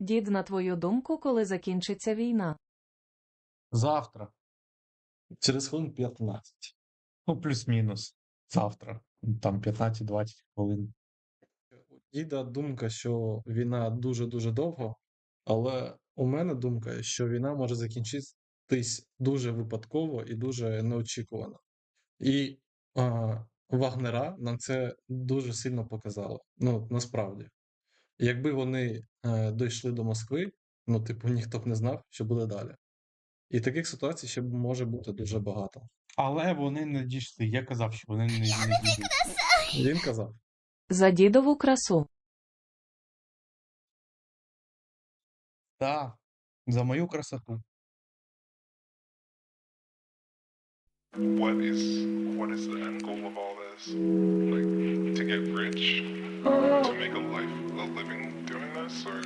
Дід, на твою думку, коли закінчиться війна? Завтра. Через хвилин 15. Ну, плюс-мінус. Завтра. Там 15-20 хвилин. Діда думка, що війна дуже-дуже довго, але у мене думка, що війна може закінчитись дуже випадково і дуже неочікувано. І а, Вагнера нам це дуже сильно показали. Ну, насправді. Якби вони е, дійшли до Москви, ну, типу, ніхто б не знав, що буде далі. І таких ситуацій ще може бути дуже багато. Але вони не дійшли. Я казав, що вони не, не дійдуть. Він казав. За дідову красу. Так, за мою красоту. what is what is the end goal of all this? Like to get rich, to make a life a living doing this, or